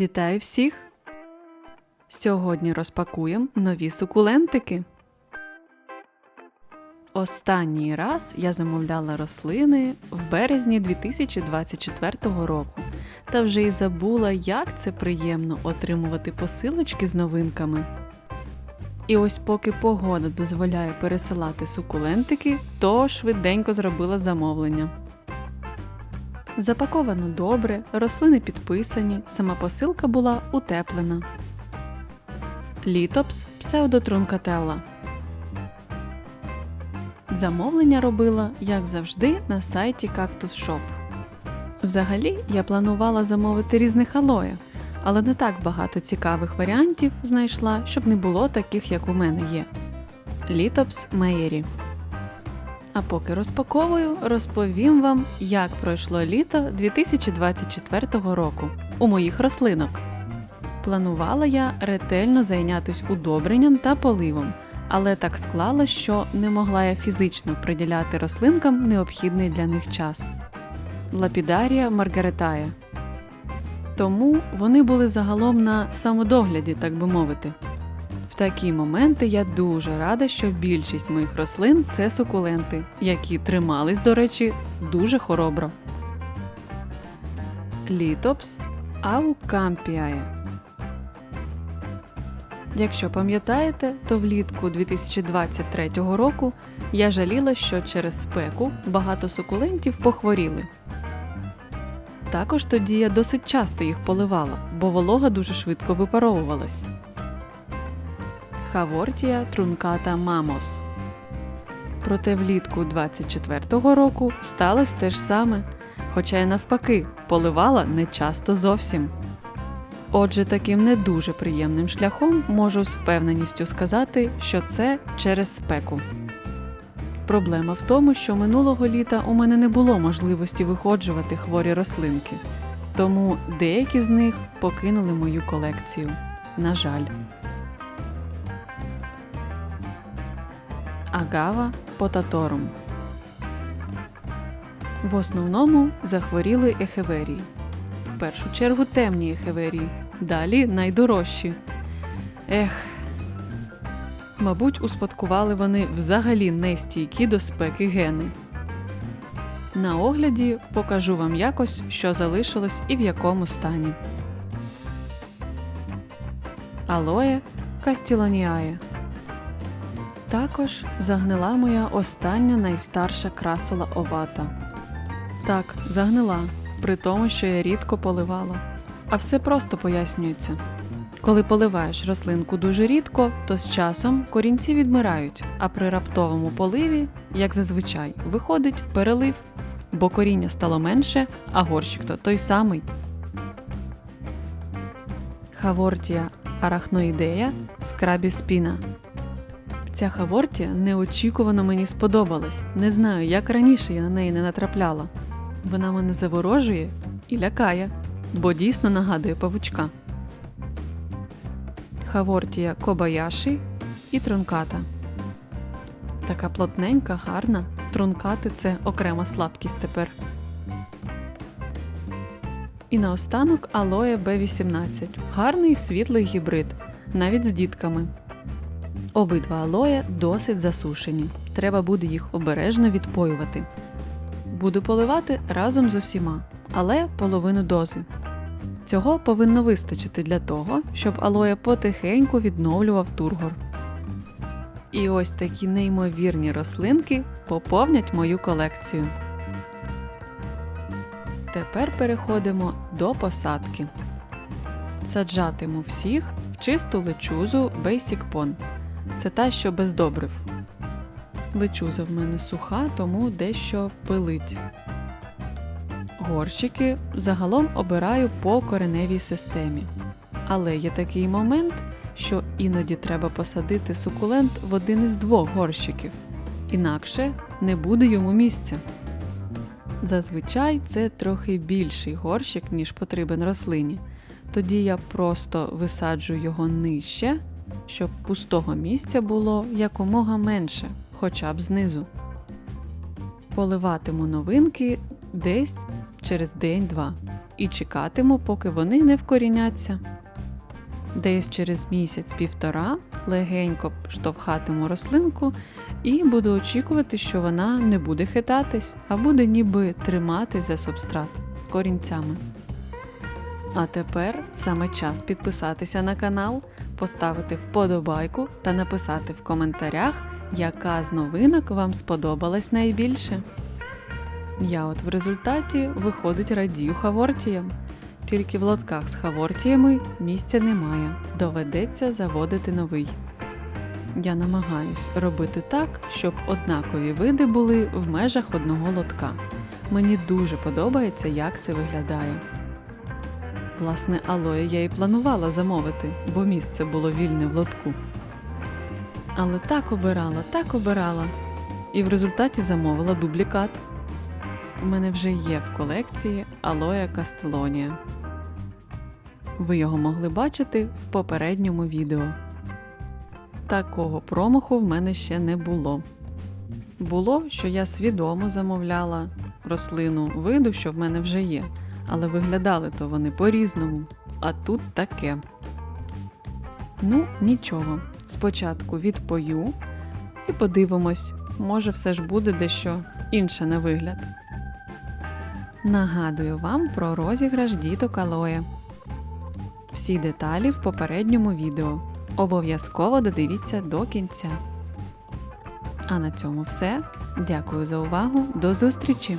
Вітаю всіх! Сьогодні розпакуємо нові сукулентики. Останній раз я замовляла рослини в березні 2024 року та вже й забула, як це приємно отримувати посилочки з новинками. І ось поки погода дозволяє пересилати сукулентики, то швиденько зробила замовлення. Запаковано добре, рослини підписані, сама посилка була утеплена. Літопс псевдотрункателла. Замовлення робила, як завжди, на сайті Cactus Shop. Взагалі, я планувала замовити різних алоє, але не так багато цікавих варіантів знайшла, щоб не було таких, як у мене є. Літопс Мейері. А поки розпаковую, розповім вам, як пройшло літо 2024 року у моїх рослинок. Планувала я ретельно зайнятися удобренням та поливом, але так склалось, що не могла я фізично приділяти рослинкам необхідний для них час. Лапідарія Маргаретая. Тому вони були загалом на самодогляді, так би мовити. В такі моменти я дуже рада, що більшість моїх рослин це сукуленти, які тримались, до речі, дуже хоробро. Літопс аукампіає. Якщо пам'ятаєте, то влітку 2023 року я жаліла, що через спеку багато сукулентів похворіли. Також тоді я досить часто їх поливала, бо волога дуже швидко випаровувалась. Хавортія трунката мамос. Проте влітку 24-го року сталося те ж саме, хоча й навпаки, поливала не часто зовсім. Отже, таким не дуже приємним шляхом можу з впевненістю сказати, що це через спеку. Проблема в тому, що минулого літа у мене не було можливості виходжувати хворі рослинки, тому деякі з них покинули мою колекцію. На жаль. Агава потаторум. В основному захворіли ехеверії. В першу чергу темні ехеверії, далі найдорожчі. Ех. Мабуть, успадкували вони взагалі нестійкі до спеки гени. На огляді покажу вам якось, що залишилось і в якому стані. Алоє кастілоніає. Також загнила моя остання найстарша красула овата. Так, загнила, при тому, що я рідко поливала. А все просто пояснюється. Коли поливаєш рослинку дуже рідко, то з часом корінці відмирають, а при раптовому поливі, як зазвичай, виходить перелив, бо коріння стало менше, а горщик то той самий. Хавортія арахноїдея скрабіспіна. Ця хавортія неочікувано мені сподобалась. Не знаю, як раніше я на неї не натрапляла. Вона мене заворожує і лякає, бо дійсно нагадує павучка. Хавортія Кобаяші і трунката. Така плотненька, гарна. Трункати це окрема слабкість тепер. І наостанок алоє Б18. Гарний світлий гібрид, навіть з дітками. Обидва алоє досить засушені. Треба буде їх обережно відпоювати. Буду поливати разом з усіма, але половину дози. Цього повинно вистачити для того, щоб алоє потихеньку відновлював тургор. І ось такі неймовірні рослинки поповнять мою колекцію. Тепер переходимо до посадки. Саджатиму всіх в чисту лечузу Basic Pon. Це та, що без добрив. Лечуза в мене суха, тому дещо пилить. Горщики загалом обираю по кореневій системі. Але є такий момент, що іноді треба посадити сукулент в один із двох горщиків, інакше не буде йому місця. Зазвичай це трохи більший горщик, ніж потрібен рослині. Тоді я просто висаджую його нижче, щоб пустого місця було якомога менше, хоча б знизу. Поливатиму новинки десь через день-два. і чекатиму, поки вони не вкоріняться. Десь через місяць-півтора легенько штовхатиму рослинку і буду очікувати, що вона не буде хитатись, а буде ніби триматись за субстрат корінцями. А тепер саме час підписатися на канал, поставити вподобайку та написати в коментарях, яка з новинок вам сподобалась найбільше. Я от в результаті виходить радію хавортіям. Тільки в лотках з хавортіями місця немає, доведеться заводити новий. Я намагаюсь робити так, щоб однакові види були в межах одного лотка. Мені дуже подобається, як це виглядає. Власне, алоє я і планувала замовити, бо місце було вільне в лотку. Але так обирала, так обирала. І в результаті замовила дублікат. У мене вже є в колекції алоє Кастелонія. Ви його могли бачити в попередньому відео. Такого промаху в мене ще не було. Було, що я свідомо замовляла рослину виду, що в мене вже є, але виглядали то вони по-різному. А тут таке. Ну, нічого. Спочатку відпою і подивимось, може, все ж буде дещо інше на вигляд. Нагадую вам про розіграш діток алоє. Всі деталі в попередньому відео. Обов'язково додивіться до кінця. А на цьому все. Дякую за увагу. До зустрічі!